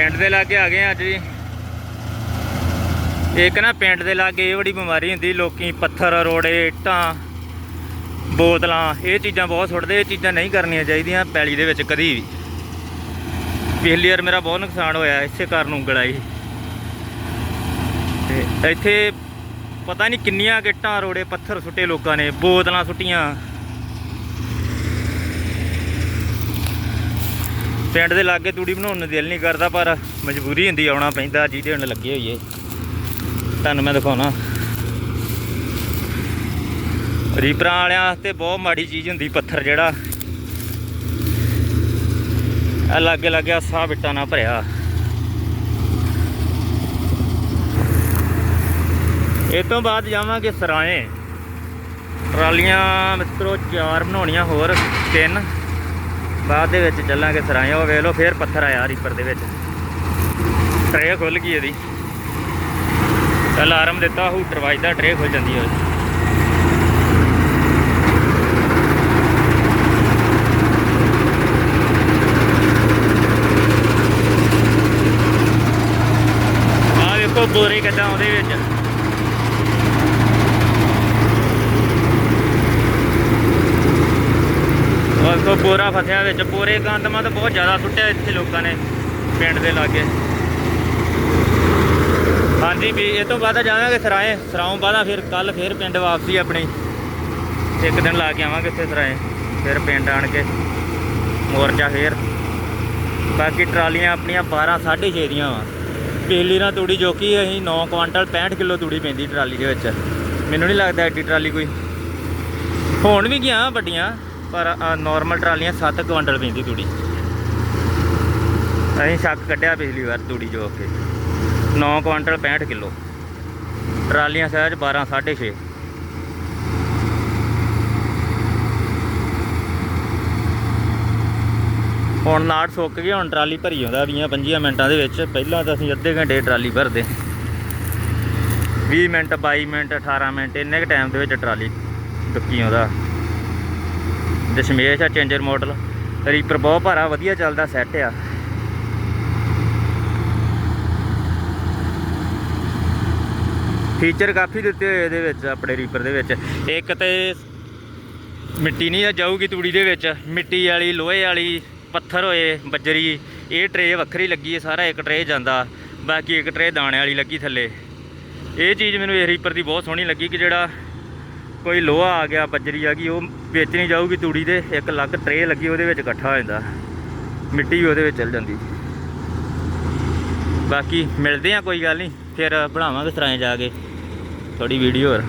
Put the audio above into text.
ਪਿੰਡ ਦੇ ਲਾਗੇ ਆ ਗਏ ਆ ਅੱਜ ਜੀ ਇੱਕ ਨਾ ਪਿੰਡ ਦੇ ਲਾਗੇ ਇਹ ਬੜੀ ਬਿਮਾਰੀ ਹੁੰਦੀ, ਲੋਕੀ ਪੱਥਰ, ਰੋੜੇ, ਇੱਟਾਂ, ਬੋਤਲਾਂ, ਇਹ ਚੀਜ਼ਾਂ ਬਹੁਤ ਸੁੱਟਦੇ, ਇਹ ਚੀਜ਼ਾਂ ਨਹੀਂ ਕਰਨੀਆਂ ਚਾਹੀਦੀਆਂ ਪੈਲੀ ਦੇ ਵਿੱਚ ਕਦੀ ਵੀ। ਪਿਛਲੀ ਵਾਰ ਮੇਰਾ ਬਹੁਤ ਨੁਕਸਾਨ ਹੋਇਆ, ਇਸੇ ਕਾਰਨ ਉਂਗਲ ਆਈ। ਤੇ ਇੱਥੇ ਪਤਾ ਨਹੀਂ ਕਿੰਨੀਆਂ ਗਿੱਟਾਂ ਰੋੜੇ, ਪੱਥਰ ਸੁੱਟੇ ਲੋਕਾਂ ਨੇ, ਬੋਤਲਾਂ ਸੁੱਟੀਆਂ। ਪਿੰਡ ਦੇ ਲਾਗੇ ਤੂੜੀ ਬਣਾਉਣ ਨੂੰ ਦਿਲ ਨਹੀਂ ਕਰਦਾ, ਪਰ ਮਜਬੂਰੀ ਹੁੰਦੀ ਆਉਣਾ ਪੈਂਦਾ ਜਿਹਦੇ ਹੁਣ ਲੱਗੇ ਹੋਈਏ। ਤੁਹਾਨੂੰ ਮੈਂ ਦਿਖਾਉਣਾ। ਰੀਪਰਾਂ ਵਾਲਿਆਂ ਵਾਸਤੇ ਬਹੁਤ ਮਾੜੀ ਚੀਜ਼ ਹੁੰਦੀ, ਪੱਥਰ ਜਿਹੜਾ। ਆ ਲਾਗੇ ਲਾਗੇ ਆਹ ਸਾਹ ਬਿੱਟਾ ਨਾ ਭਰਿਆ। ਇਹ ਤੋਂ ਬਾਅਦ ਜਾਵਾਂਗੇ ਸਰਾਏ। ਟਰਾਲੀਆਂ ਮਿੱਤਰੋ, ਚਾਰ ਬਣਾਉਣੀਆਂ ਹੋਰ, ਤਿੰਨ। ਬਾਅਦ ਦੇ ਵਿੱਚ ਚੱਲਾਂਗੇ ਸਰਾਏ, ਉਹ ਵੇਖ ਲਓ, ਫੇਰ ਪੱਥਰ ਆਇਆ ਰੀਪਰ ਦੇ ਵਿੱਚ। ਟਰੇ ਖੁੱਲ ਗਈ ਇਹਦੀ। ਅਲਾਰਮ ਦਿੱਤਾ, ਹੂਟਰ ਵੱਜਦਾ ਟਰੇ ਖੁੱਲ ਜਾਂਦੀ ਹੈ ਆਹ ਵੇਖੋ ਬੋਰੇ ਕਿੱਦਾਂ ਉਹਦੇ ਵਿੱਚ ਉਹ ਵੇਖੋ ਬੋਰਾ ਫਸਿਆ ਵਿੱਚ ਬੋਰੇ ਗੰਦਮਾ ਤਾਂ ਬਹੁਤ ਜ਼ਿਆਦਾ ਸੁੱਟਿਆ ਇੱਥੇ ਲੋਕਾਂ ਨੇ, ਪਿੰਡ ਦੇ ਲਾਗੇ। ਹਾਂਜੀ ਵੀ ਇਹ ਤੋਂ ਬਾਅਦ ਜਾਵਾਂਗੇ ਸਰਾਏ, ਸਰਾਉਂ ਬਾਅਦ ਫਿਰ ਕੱਲ ਫਿਰ ਪਿੰਡ ਵਾਪਸੀ ਆਪਣੀ। ਇੱਕ ਦਿਨ ਲਾ ਕੇ ਆਵਾਂਗੇ ਇੱਥੇ ਸਰਾਏ, ਫਿਰ ਪਿੰਡ ਆਣ ਕੇ, ਮੋਰਚਾ ਫੇਰ। ਬਾਕੀ ਟਰਾਲੀਆਂ ਆਪਣੀਆਂ 12 6.5 ਦੀਆਂ ਵਾ। ਪਿਛਲੀ ਨਾਲ ਤੂੜੀ ਜੋ ਕਿ ਅਸੀਂ 9 ਕੁਆਂਟਲ 65 ਕਿਲੋ ਤੂੜੀ ਪੈਂਦੀ ਟਰਾਲੀ ਦੇ ਵਿੱਚ। ਮੈਨੂੰ ਨਹੀਂ ਲੱਗਦਾ ਐਡੀ ਟਰਾਲੀ ਕੋਈ। ਹੋਣ ਵੀ ਗਿਆ ਵੱਡੀਆਂ। ਪਰ ਨਾਰਮਲ ਟਰਾਲੀਆਂ 7 ਕੁਇੰਟਲ ਪੈਂਦੀ ਤੂੜੀ। ਅਸੀਂ ਸ਼ੱਕ ਕੱਢਿਆ ਪਿਛਲੀ ਵਾਰ ਤੂੜੀ ਜੋ ਕੇ। 9 ਕੁਆਂਟਲ 65 ਕਿਲੋ। ਟਰਾਲੀਆਂ ਸਹਿਜ 12 6.5 ਹੁਣ ਨਾੜ ਸੁੱਕ ਗਿਆ ਹੁਣ ਟਰਾਲੀ ਭਰੀ ਆਉਂਦਾ 20 25 ਮਿੰਟਾਂ ਦੇ ਵਿੱਚ। ਪਹਿਲਾਂ ਤਾਂ ਅਸੀਂ ਅੱਧੇ ਘੰਟੇ ਟਰਾਲੀ ਭਰਦੇ। 20 ਮਿੰਟ 22 ਮਿੰਟ 18 ਮਿੰਟ, ਇੰਨੇ ਕ ਟਾਈਮ ਦੇ ਵਿੱਚ ਟਰਾਲੀ ਡੁੱਕੀ ਆਉਂਦਾ। ਦਸ਼ਮੇਸ਼ ਆ, ਚੇਂਜਰ ਮਾਡਲ ਰੀਪਰ ਬਹੁਤ ਭਾਰਾ, ਵਧੀਆ ਚੱਲਦਾ ਸੈੱਟ ਆ। ਫੀਚਰ ਕਾਫੀ ਦਿੱਤੇ ਹੋਏ ਇਹਦੇ ਵਿੱਚ, ਆਪਣੇ ਰੀਪਰ ਦੇ ਵਿੱਚ। ਇੱਕ ਤੇ ਮਿੱਟੀ ਨਹੀਂ ਜਾਊਗੀ ਤੂੜੀ ਦੇ ਵਿੱਚ। ਮਿੱਟੀ ਵਾਲੀ, ਲੋਹੇ ਵਾਲੀ, ਪੱਥਰ ਹੋਏ, ਬੱਜਰੀ। ਇਹ ਟਰੇ ਵੱਖਰੀ ਲੱਗੀ ਹੈ ਸਾਰਾ ਇੱਕ ਟਰੇ ਜਾਂਦਾ। ਬਾਕੀ ਇੱਕ ਟਰੇ ਦਾਣੇ ਵਾਲੀ ਲੱਗੀ ਥੱਲੇ। ਇਹ ਚੀਜ਼ ਮੈਨੂੰ ਇਹ ਰੀਪਰ ਦੀ ਬਹੁਤ ਸੋਹਣੀ ਲੱਗੀ ਕਿ ਜਿਹੜਾ ਕੋਈ ਲੋਹਾ ਆ ਗਿਆ, ਬੱਜਰੀ ਆ ਗਈ, ਉਹ ਵੇਚਣੀ ਜਾਊਗੀ ਤੂੜੀ ਦੇ ਇੱਕ ਅਲੱਗ ਟਰੇ ਲੱਗੀ, ਉਹਦੇ ਵਿੱਚ ਇਕੱਠਾ ਹੋ ਜਾਂਦਾ। ਮਿੱਟੀ ਵੀ ਉਹਦੇ ਵਿੱਚ ਚਲ ਜਾਂਦੀ। ਬਾਕੀ ਮਿਲਦੇ ਆ, ਕੋਈ ਗੱਲ ਨਹੀਂ, ਫਿਰ ਬਣਾਵਾਂਗੇ ਸਰਾਏ ਜਾ ਕੇ ਥੋੜੀ ਵੀਡੀਓ ਹੋਰ।